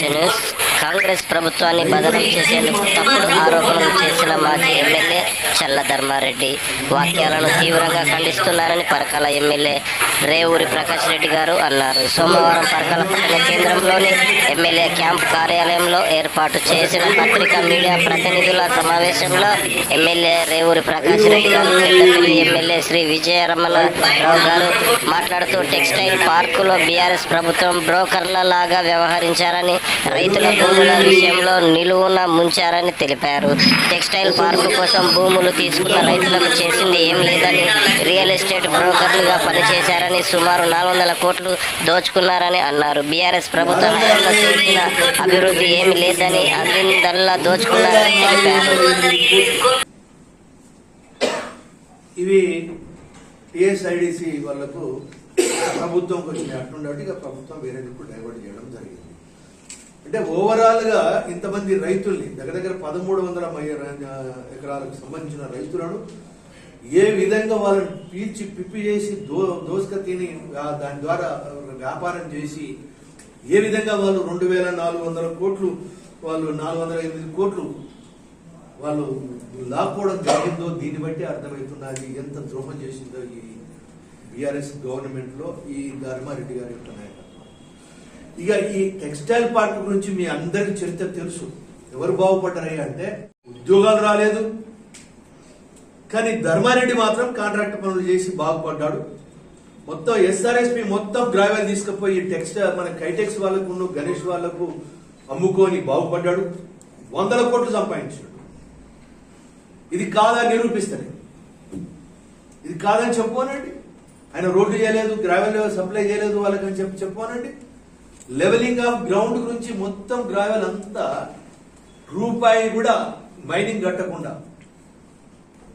Hello? Congress ప్రభుత్వాన్ని బదనం చేసేందుకు తప్పుడు ఆరోపణలు చేసిన మాజీ ఎమ్మెల్యే చల్ల ధర్మారెడ్డి. వాక్యాలను తీవ్రంగా ఖండిస్తున్నారని పరకాల ఎమ్మెల్యే రేవూరి ప్రకాష్ రెడ్డి గారు అన్నారు. సోమవారం పరకాల పట్టణ కేంద్రంలోని ఎమ్మెల్యే క్యాంప్ కార్యాలయంలో ఏర్పాటు చేసిన పత్రికా మీడియా ప్రతినిధుల సమావేశంలో ఎమ్మెల్యే రేవూరి ప్రకాష్ రెడ్డి గారు పెద్దపల్లి ఎమ్మెల్యే శ్రీ విజయరమణరావు గారు మాట్లాడుతూ టెక్స్టైల్ పార్కులో బీఆర్ఎస్ ప్రభుత్వం బ్రోకర్ల లాగా వ్యవహరించారని రైతుల భూముల విషయంలో నిలువున ముంచారని తెలిపారు. టెక్స్టైల్ పార్కు కోసం భూములు తీసుకున్న రైతులకు చేసింది ఏం లేదని రియల్ ఎస్టేట్ బ్రోకర్లుగా పనిచేశారని సుమారు నాలుగు వందల కోట్లు దోచుకున్నారని అన్నారు. బీఆర్ఎస్ ప్రభుత్వం హయాంలో చేసిన అభివృద్ధి ఏమి లేదని అందిందల్లా దోచుకున్నారని తెలిపారు. ఇవి టిఎస్ఐడిసి వాళ్ళకు వచ్చినాయి ఇక ప్రభుత్వం వేరే డైవర్ట్ చేయడం జరిగింది. అంటే ఓవరాల్గా ఇంతమంది రైతుల్ని దగ్గర దగ్గర పదమూడు వందల ఎకరాలకు సంబంధించిన రైతులను ఏ విధంగా వాళ్ళని పీల్చి పిప్పి చేసి దో దోసుక తిని దాని ద్వారా వ్యాపారం చేసి ఏ విధంగా వాళ్ళు రెండు వేల నాలుగు వందల కోట్లు వాళ్ళు నాలుగు వందల ఎనిమిది కోట్లు వాళ్ళు లాక్కోవడం జరిగిందో దీన్ని బట్టి అర్థమవుతున్నది ఎంత ద్రోహం చేసిందో ఈ బీఆర్ఎస్ గవర్నమెంట్లో ఈ ధర్మారెడ్డి గారి యొక్క నాయకత్వం. ఇక ఈ టెక్స్టైల్ పార్క్ గురించి మీ అందరికి చరిత్ర తెలుసు. ఎవరు బాగుపడ్డారయ్యా అంటే ఉద్యోగాలు రాలేదు. కానీ ధర్మారెడ్డి మాత్రం కాంట్రాక్ట్ పనులు చేసి బాగుపడ్డాడు. మొత్తం ఎస్ఆర్ఎస్పి మొత్తం డ్రైవర్ తీసుకుపోయి టెక్స్టైల్ మన కైటెక్స్ వాళ్ళకు గణేష్ వాళ్ళకు అమ్ముకొని బాగుపడ్డాడు. వందల కోట్లు సంపాదించాడు. ఇది కాదని నిరూపిస్తాను. ఇది కాదని చెప్పుకోనండి. ఆయన రోడ్లు చేయలేదు గ్రావెల్ సప్లై చేయలేదు వాళ్ళకని చెప్పి చెప్పుకోనండి. లెవెలింగ్ ఆఫ్ గ్రౌండ్ గురించి మొత్తం గ్రావెల్ అంతా రూపాయి కూడా మైనింగ్ కట్టకుండా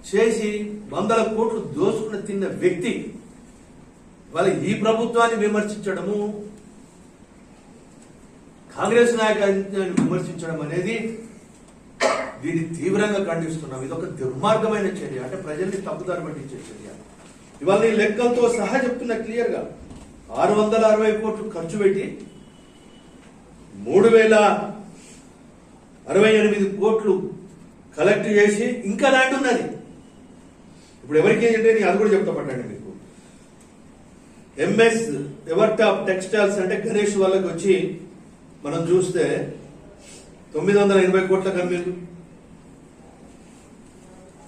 చేసి వందల కోట్లు దోసుకుని తిన్న వ్యక్తి వాళ్ళ ఈ ప్రభుత్వాన్ని విమర్శించడము కాంగ్రెస్ నాయకులను విమర్శించడం అనేది దీన్ని తీవ్రంగా ఖండిస్తున్నాం. ఇది ఒక దుర్మార్గమైన చర్య. అంటే ప్రజల్ని తప్పుదారి పట్టించే చర్య. ఇవాళ ఈ లెక్కలతో సహా చెప్తున్నా క్లియర్గా. ఆరు వందల అరవై కోట్లు ఖర్చు పెట్టి మూడు వేల అరవై ఎనిమిది కోట్లు కలెక్ట్ చేసి ఇంకా ల్యాండ్ ఉన్నది. ఇప్పుడు ఎవరికి ఏంటంటే నేను అది కూడా చెప్తా పడ్డాను మీకు. ఎంఎస్ ఎవర్ట్ ఆఫ్ టెక్స్టైల్స్ అంటే గణేష్ వాళ్ళకి వచ్చి మనం చూస్తే తొమ్మిది వందల ఎనభై కోట్ల కమ్మీలు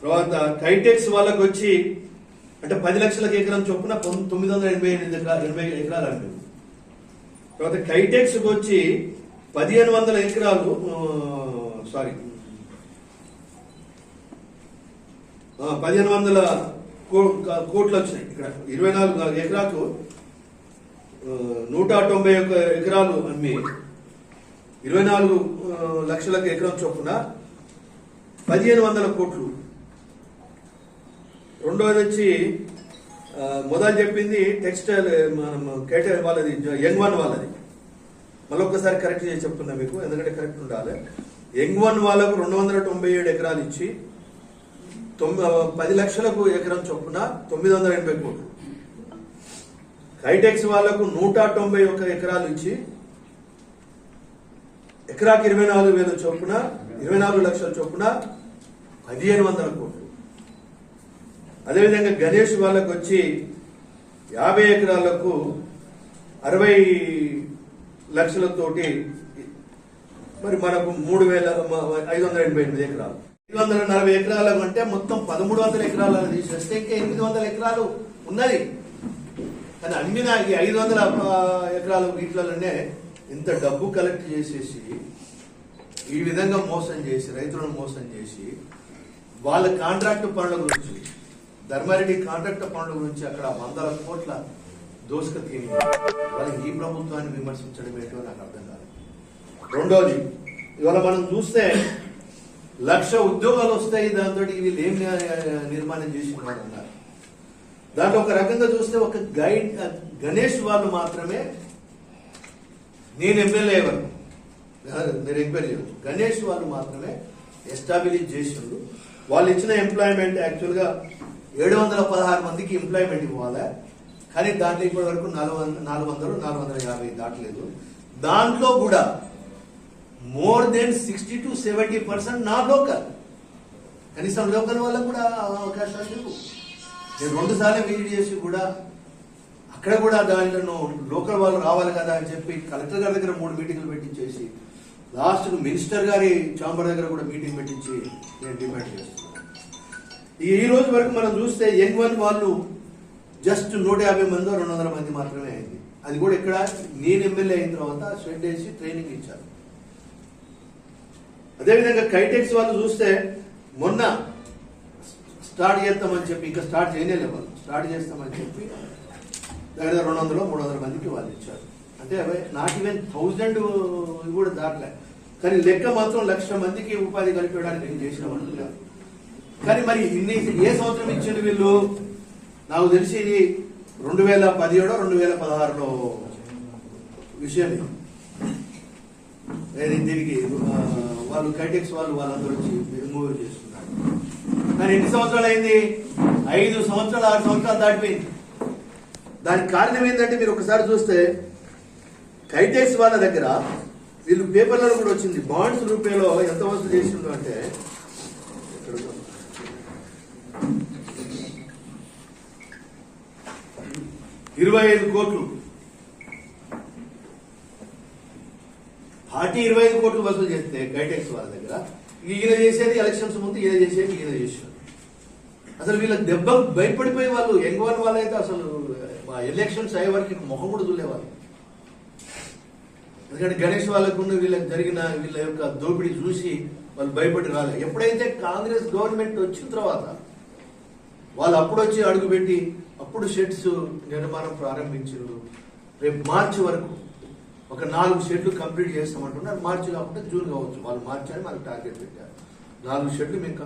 తర్వాత కైటెక్స్ వాళ్ళకి వచ్చి అంటే పది లక్షలకు ఎకరం చొప్పున తొమ్మిది వందల ఎనభై ఎనిమిది ఎనభై ఎకరాలు అండి తర్వాత కైటెక్స్కి వచ్చి పదిహేను వందల ఎకరాలు సారీ. పదిహేను వందల కోట్లు వచ్చినాయి ఇక్కడ. ఇరవై నాలుగు ఎకరాకు నూట తొంభై ఒక్క ఎకరాలు అమ్మి ఇరవై నాలుగు లక్షలకు ఎకరం చొప్పున పదిహేను వందల కోట్లు. రెండోది వచ్చి మొదలు చెప్పింది టెక్స్టైల్ మనం కేటర్ వాళ్ళది యంగ్ వన్ వాళ్ళది. మళ్ళొకసారి కరెక్ట్ చేసి చెప్తున్నా మీకు ఎందుకంటే కరెక్ట్ ఉండాలి. యంగ్ వన్ వాళ్ళకు రెండు వందల తొంభై ఏడు ఎకరాలు ఇచ్చి తొమ్మిది పది లక్షలకు ఎకరం చొప్పున తొమ్మిది వందల ఎనభై కోట్లు. హైటెక్స్ వాళ్ళకు నూట తొంభై ఒక్క ఎకరాలు ఇచ్చి ఎకరాకి ఇరవై నాలుగు వేల చొప్పున ఇరవై నాలుగు లక్షల చొప్పున పదిహేను వందల కోట్లు. అదేవిధంగా గణేష్ వాళ్ళకు వచ్చి యాభై ఎకరాలకు అరవై లక్షలతోటి మరి మనకు మూడు వేల ఐదు వందల ఎనభై ఎనిమిది ఎకరాలు. ఐదు వందల నలభై ఎకరాలు అంటే మొత్తం పదమూడు వందల ఎకరాలు తీసేస్తే ఇంకా ఎనిమిది వందల ఎకరాలు ఉన్నది. కానీ అమ్మిన ఈ ఐదు వందల ఎకరాలు ఎకరాల వీటిలోనే ఇంత డబ్బు కలెక్ట్ చేసేసి ఈ విధంగా మోసం చేసి రైతులను మోసం చేసి వాళ్ళ కాంట్రాక్ట్ పనుల గురించి ధర్మారెడ్డి కాంట్రాక్ట్ పనుల గురించి అక్కడ వందల కోట్ల దోసుక తిని వాళ్ళకి ఈ ప్రభుత్వాన్ని విమర్శించడం ఏంటో నాకు అర్థం కాదు రెండోది ఇవాళ మనం చూస్తే లక్ష ఉద్యోగాలు వస్తాయి దాంతో వీళ్ళు ఏం నిర్మాణం చేసినారు అన్నారు. దాంట్లో ఒక రకంగా చూస్తే ఒక గైడ్ గణేష్ వాళ్ళు మాత్రమే నేను ఎమ్మెల్యే ఎవరు? మీరు ఎంక్వైరీ చేయరు గణేష్ వాళ్ళు మాత్రమే ఎస్టాబ్లిష్ చేసిండ్రు. వాళ్ళు ఇచ్చిన ఎంప్లాయ్మెంట్ యాక్చువల్గా ఏడు వందల పదహారు మందికి ఎంప్లాయ్మెంట్ ఇవ్వాలి కానీ దాంట్లో ఇప్పటి వరకు నాలుగు నాలుగు వందలు నాలుగు వందల యాభై దాటలేదు. దాంట్లో కూడా more than sixty to seventy percent నా లోకల్. కనీసం లోకల్ వాళ్ళకు కూడా అవకాశాలు లేవు. నేను రెండుసార్లు విజిట్ చేసి కూడా అక్కడ కూడా దాంట్లో లోకల్ వాళ్ళు రావాలి కదా అని చెప్పి కలెక్టర్ గారి దగ్గర మూడు మీటింగ్లు పెట్టించేసి లాస్ట్ మినిస్టర్ గారి చాంబర్ దగ్గర కూడా మీటింగ్ పెట్టించి నేను డిమాండ్ చేస్తున్నాను. ఈ ఈ రోజు వరకు మనం చూస్తే యంగ్ వన్ వాళ్ళు జస్ట్ నూట యాభై మంది రెండు వందల మంది మాత్రమే అయింది. అది కూడా ఇక్కడ నేను ఎమ్మెల్యే అయిన తర్వాత షెడ్ వేసి ట్రైనింగ్ ఇచ్చారు. అదేవిధంగా కైటెక్స్ వాళ్ళు చూస్తే మొన్న స్టార్ట్ చేస్తామని చెప్పి ఇంకా స్టార్ట్ చేయలేదు వాళ్ళు. స్టార్ట్ చేస్తామని చెప్పి దగ్గర రెండు వందలు మూడు వందల మందికి వాళ్ళు ఇచ్చారు. అంటే నాట్ ఈవెన్ థౌజండ్ కూడా దాటలే. కానీ లెక్క మాత్రం లక్ష మందికి ఉపాధి కల్పించడానికి నేను చేసిన వాళ్ళు కానీ మరి ఇన్ని ఏ సంవత్సరం ఇచ్చింది వీళ్ళు? నాకు తెలిసి ఇది రెండు వేల పదిహేడో రెండు వేల పదహారులో విషయం ఇది. దీనికి వాళ్ళు కైటెక్స్ వాళ్ళు వాళ్ళందరూ వచ్చి రిమూవ్ చేస్తున్నారు. కానీ ఎన్ని సంవత్సరాలు అయింది? ఐదు సంవత్సరాలు ఆరు సంవత్సరాలు దాటిపోయింది. దానికి కారణం ఏంటంటే మీరు ఒకసారి చూస్తే కైటెక్స్ వాళ్ళ దగ్గర వీళ్ళు పేపర్లలో కూడా వచ్చింది. బాండ్స్ రూపంలో ఎంత వసూలు చేసిండు అంటే ఇరవై ఐదు కోట్లు. పార్టీ ఇరవై ఐదు కోట్లు వసూలు చేస్తే గైటెక్స్ వాళ్ళ దగ్గర ఈయన చేసేది ఎలక్షన్స్ ముందు ఈయన చేసేది ఈయన చేశారు అసలు వీళ్ళ దెబ్బ భయపడిపోయే వాళ్ళు యంగ్ వన్ వాళ్ళైతే అసలు ఎలక్షన్స్ అయ్యే వరకు మొహం కూడా చూడేవాళ్ళు ఎందుకంటే గణేష్ వాళ్ళకు వీళ్ళకి జరిగిన వీళ్ళ యొక్క దోపిడీ చూసి వాళ్ళు భయపడి రాలేదు ఎప్పుడైతే కాంగ్రెస్ గవర్నమెంట్ వచ్చిన తర్వాత వాళ్ళు అప్పుడు వచ్చి అడుగుపెట్టి అప్పుడు షెడ్స్ నిర్మాణం ప్రారంభించారు. రేపు మార్చి వరకు ఒక నాలుగు షెడ్లు కంప్లీట్ చేస్తామంటున్నారు. మార్చి కాకుండా జూన్ కావచ్చు. వాళ్ళు మార్చి అని మనకు టార్గెట్ పెట్టారు. నాలుగు షెడ్లు మేము